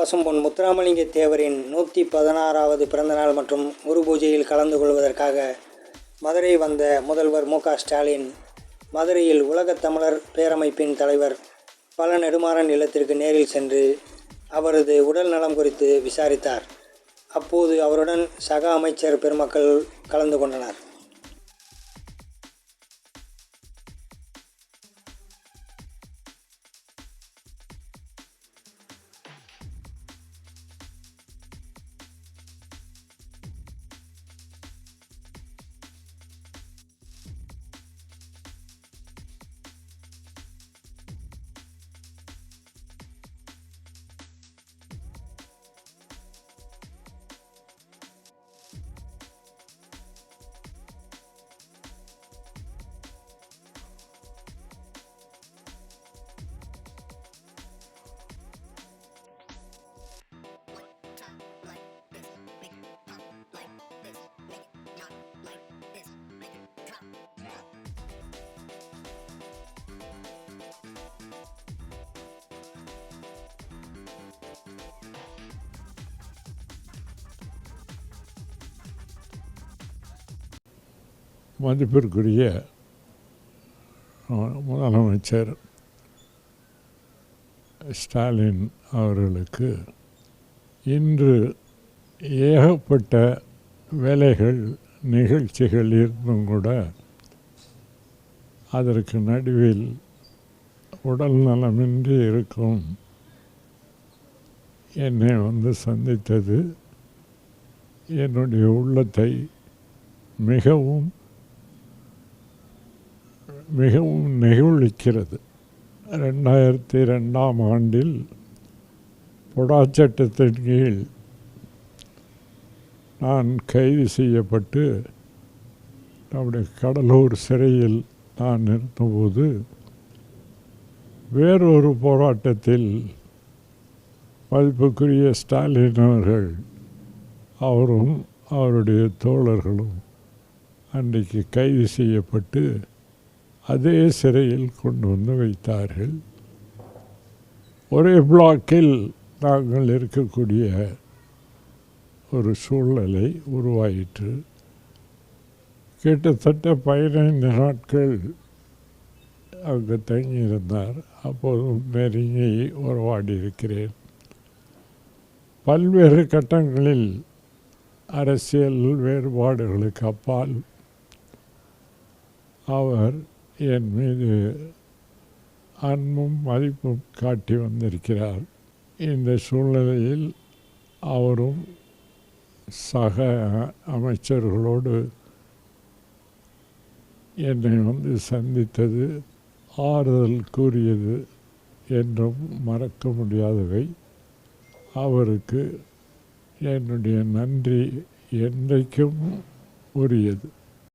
பசும்பொன் முத்துராமலிங்க தேவரின் நூற்றி பதினாறாவது பிறந்தநாள் மற்றும் குரு பூஜையில் கலந்து கொள்வதற்காக மதுரை வந்த முதல்வர் மு ஸ்டாலின் மதுரையில் உலகத் தமிழர் பேரமைப்பின் தலைவர் பல நெடுமாறன் இல்லத்திற்கு நேரில் சென்று அவரது உடல் நலம் குறித்து விசாரித்தார். அப்போது அவருடன் சக அமைச்சர் பெருமக்கள் கலந்து கொண்டனர். மதிப்பிற்குரிய முதலமைச்சர் ஸ்டாலின் அவர்களுக்கு இன்று ஏகப்பட்ட வேலைகள் நிகழ்ச்சிகள் இருந்தும் கூட அதற்கு நடுவில் உடல் நலமின்றி இருக்கும் என்னை வந்து சந்தித்தது என்னுடைய உள்ளத்தை மிகவும் மிகவும் நெகிழ்விக்கிறது. ரெண்டாயிரத்தி ரெண்டாம் ஆண்டில் பொடாச்சட்டத்தின் கீழ் நான் கைது செய்யப்பட்டு நம்முடைய கடலூர் சிறையில் நான் இருந்தபோது வேறொரு போராட்டத்தில் மதிப்புக்குரிய ஸ்டாலின் அவர்கள் அவரும் அவருடைய தோழர்களும் அன்றைக்கு கைது செய்யப்பட்டு அதே சிறையில் கொண்டு வந்து வைத்தார்கள். ஒரே பிளாக்கில் நாங்கள் இருக்கக்கூடிய ஒரு சூழ்நிலை உருவாயிற்று. கிட்டத்தட்ட பதினைந்து நாட்கள் அங்கு தங்கியிருந்தார். அப்போதும் நெருங்கி உறவாடி இருக்கிறேன் பல்வேறு கட்டங்களில் அரசியல் வேறுபாடுகளுக்கு அப்பால் அவர் என் மீது அன்பும் மதிப்பும் காட்டி வந்திருக்கிறார். இந்த சூழ்நிலையில் அவரும் சக அமைச்சர்களோடு என்னை வந்து சந்தித்தது ஆறுதல் கூறியது என்றும் மறக்க முடியாதவை. அவருக்கு என்னுடைய நன்றி என்றைக்கும் உரியது.